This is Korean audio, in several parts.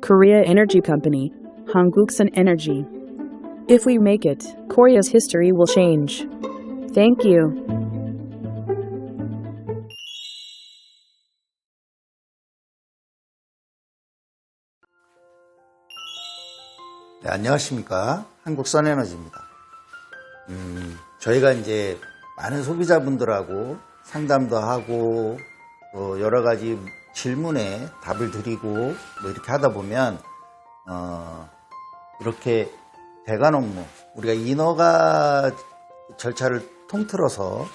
Korea Energy Company, Hanguksan Energy. If we make it, Korea's history will change. Thank you. 네, 안녕하십니까. 한국 선에너지입니다. 음, 저희가 이제 많은 소비자분들하고 상담도 하고 또 여러 가지 질문에 답을 드리고 뭐 이렇게 하다 보면 어, 이렇게 대관 업무 우리가 인허가 절차를 통틀어서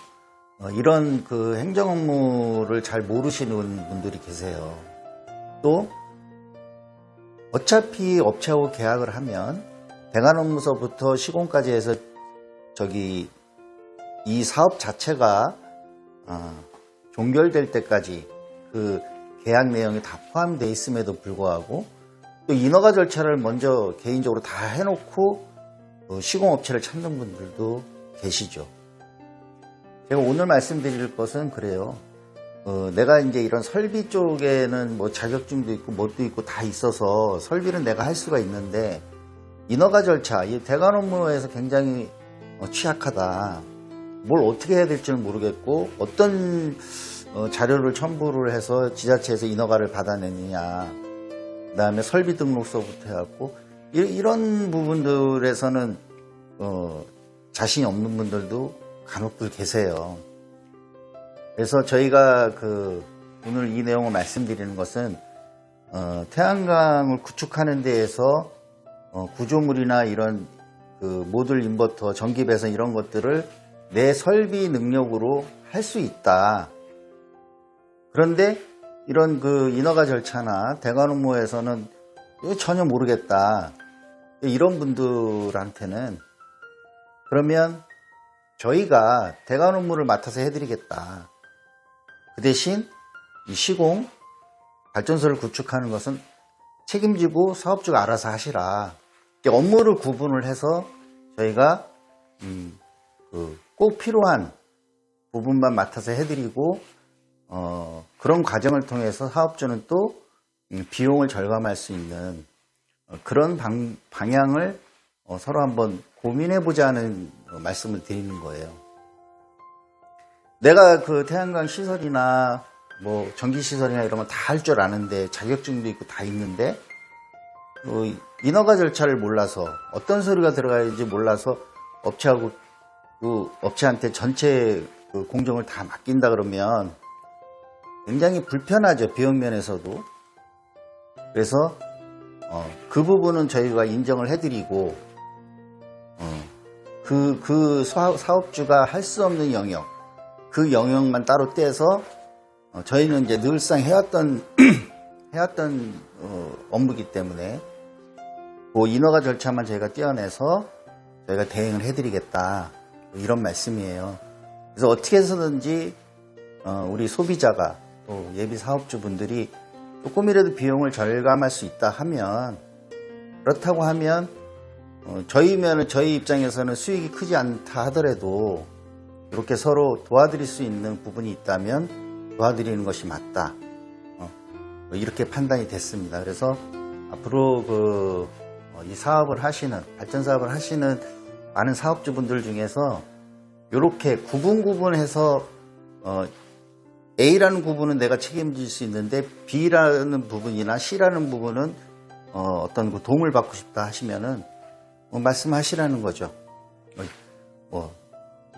어, 이런 그 행정 업무를 잘 모르시는 분들이 계세요. 또 어차피 업체하고 계약을 하면 대관 업무서부터 시공까지 해서 저기 이 사업 자체가 어, 종결될 때까지 그 계약 내용이 다 포함되어 있음에도 불구하고 또 인허가 절차를 먼저 개인적으로 다 해놓고 어, 시공업체를 찾는 분들도 계시죠. 제가 오늘 말씀드릴 것은 그래요. 어, 내가 이제 이런 설비 쪽에는 뭐 자격증도 있고 뭣도 있고 다 있어서 설비는 내가 할 수가 있는데 인허가 절차, 이 대관 업무에서 굉장히 어, 취약하다. 뭘 어떻게 해야 될지는 모르겠고 어떤 어, 자료를 첨부를 해서 지자체에서 인허가를 받아내느냐. 그 다음에 설비 등록서부터 해갖고 이, 이런 부분들에서는 어, 자신이 없는 분들도 간혹들 계세요. 그래서 저희가 그 오늘 이 내용을 말씀드리는 것은 어, 태양광을 구축하는 데에서 어, 구조물이나 이런 그 모듈 인버터, 전기 배선 이런 것들을 내 설비 능력으로 할 수 있다. 그런데 이런 그 인허가 절차나 대관 업무에서는 전혀 모르겠다. 이런 분들한테는 그러면 저희가 대관 업무를 맡아서 해드리겠다. 그 대신 이 시공 발전소를 구축하는 것은 책임지고 사업주가 알아서 하시라. 업무를 구분을 해서 저희가 음, 그꼭 필요한 부분만 맡아서 해드리고 어, 그런 과정을 통해서 사업주는 또 음, 비용을 절감할 수 있는 어, 그런 방, 방향을 어, 서로 한번 고민해 보자는 어, 말씀을 드리는 거예요. 내가 그 태양광 시설이나 뭐 전기 시설이나 이런 거다할 줄 아는데 자격증도 있고 다 있는데 어, 인허가 절차를 몰라서 어떤 서류가 들어가야지 몰라서 업체하고 그 업체한테 전체 그 공정을 다 맡긴다 그러면 굉장히 불편하죠 비용 면에서도 그래서 어, 그 부분은 저희가 인정을 해드리고 어, 그, 그 사- 사업주가 할 수 없는 영역 그 영역만 따로 떼서 어, 저희는 이제 늘상 해왔던 해왔던 어, 업무기 때문에 그 인허가 절차만 저희가 떼어내서 저희가 대행을 해드리겠다 뭐 이런 말씀이에요. 그래서 어떻게 해서든지 어, 우리 소비자가 또 예비 사업주분들이 조금이라도 비용을 절감할 수 있다 하면 그렇다고 하면 어, 저희면 저희 입장에서는 수익이 크지 않다 하더라도 이렇게 서로 도와드릴 수 있는 부분이 있다면 도와드리는 것이 맞다. 어, 뭐 이렇게 판단이 됐습니다. 그래서 앞으로 그, 어, 이 사업을 하시는, 발전 사업을 하시는 많은 사업주분들 중에서 이렇게 구분 구분해서 어, A라는 부분은 내가 책임질 수 있는데 B라는 부분이나 C라는 부분은 어, 떤 도움을 받고 싶다 하시면은 뭐 말씀하시라는 거죠. 뭐, 뭐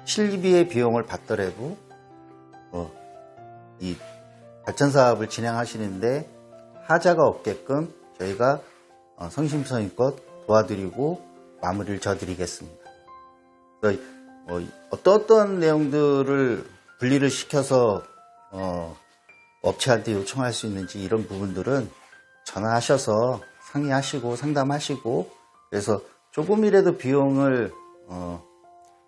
실비의 비용을 받더라도 어, 이 발전 사업을 진행하시는데 하자가 없게끔 저희가 어, 성심성의껏 도와드리고 마무리를 져드리겠습니다. 그래서 어, 어떤 어떤 내용들을 분리를 시켜서 어, 업체한테 요청할 수 있는지 이런 부분들은 전화하셔서 상의하시고 상담하시고 그래서 조금이라도 비용을 어,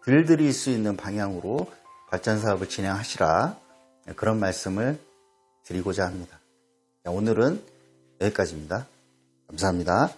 덜 들일 수 있는 방향으로 발전 사업을 진행하시라 그런 말씀을 드리고자 합니다. 자, 오늘은 여기까지입니다. 감사합니다.